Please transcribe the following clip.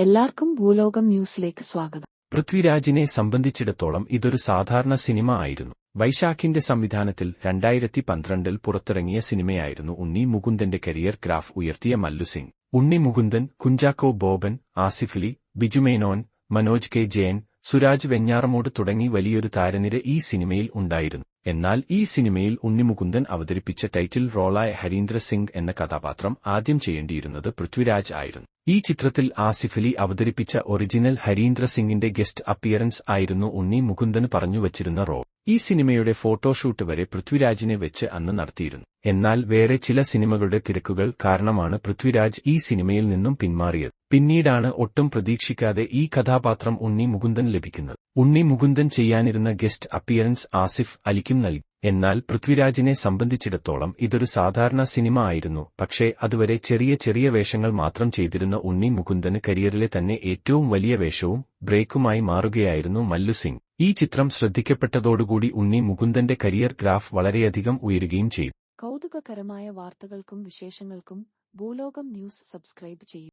എല്ലാവർക്കും ഭൂലോകം ന്യൂസിലേക്ക് സ്വാഗതം. പൃഥ്വിരാജിനെ സംബന്ധിച്ചിടത്തോളം ഇതൊരു സാധാരണ സിനിമ ആയിരുന്നു. വൈശാഖിന്റെ സംവിധാനത്തിൽ രണ്ടായിരത്തി പന്ത്രണ്ടിൽ പുറത്തിറങ്ങിയ സിനിമയായിരുന്നു ഉണ്ണി മുകുന്ദന്റെ കരിയർ ഗ്രാഫ് ഉയർത്തിയ മല്ലു സിംഗ്. ഉണ്ണി മുകുന്ദൻ കുഞ്ചാക്കോ ബോബൻ ആസിഫലി ബിജുമേനോൻ മനോജ് കെ ജയൻ സുരാജ് വെഞ്ഞാറമൂട് തുടങ്ങി വലിയൊരു താരനിര ഈ സിനിമയിൽ ഉണ്ടായിരുന്നു. എന്നാൽ ഈ സിനിമയിൽ ഉണ്ണിമുകുന്ദൻ അവതരിപ്പിച്ച ടൈറ്റിൽ റോളായ ഹരീന്ദ്ര സിംഗ് എന്ന കഥാപാത്രം ആദ്യം ചെയ്യേണ്ടിയിരുന്നത് പൃഥ്വിരാജ് ആയിരുന്നു. ഈ ചിത്രത്തിൽ ആസിഫലി അവതരിപ്പിച്ച ഒറിജിനൽ ഹരീന്ദ്ര സിംഗിന്റെ ഗസ്റ്റ് അപ്പിയറൻസ് ആയിരുന്നു ഉണ്ണി മുകുന്ദന് പറഞ്ഞുവച്ചിരുന്ന റോൾ. ഈ സിനിമയുടെ ഫോട്ടോഷൂട്ട് വരെ പൃഥ്വിരാജിനെ വെച്ച് അന്ന് നടത്തിയിരുന്നു. എന്നാൽ വേറെ ചില സിനിമകളുടെ തിരക്കുകൾ കാരണമാണ് പൃഥ്വിരാജ് ഈ സിനിമയിൽ നിന്നും പിന്മാറിയത്. പിന്നീടാണ് ഒട്ടും പ്രതീക്ഷിക്കാതെ ഈ കഥാപാത്രം ഉണ്ണി മുകുന്ദൻ ലഭിക്കുന്നത്. ഉണ്ണി മുകുന്ദൻ ചെയ്യാനിരുന്ന ഗസ്റ്റ് അപ്പിയറൻസ് ആസിഫ് അലിക്കും നൽകി. എന്നാൽ പൃഥ്വിരാജിനെ സംബന്ധിച്ചിടത്തോളം ഇതൊരു സാധാരണ സിനിമ ആയിരുന്നു. പക്ഷേ അതുവരെ ചെറിയ ചെറിയ വേഷങ്ങൾ മാത്രം ചെയ്തിരുന്ന ഉണ്ണി മുകുന്ദന് കരിയറിലെ തന്നെ ഏറ്റവും വലിയ വേഷവും ബ്രേക്കുമായി മാറുകയായിരുന്നു മല്ലു സിംഗ്. ഈ ചിത്രം ശ്രദ്ധിക്കപ്പെട്ടതോടുകൂടി ഉണ്ണി മുകുന്ദന്റെ കരിയർ ഗ്രാഫ് വളരെയധികം ഉയരുകയും ചെയ്തു. കൗതുകകരമായ വാർത്തകൾക്കും വിശേഷങ്ങൾക്കും ഭൂലോകം ന്യൂസ് സബ്സ്ക്രൈബ് ചെയ്യും.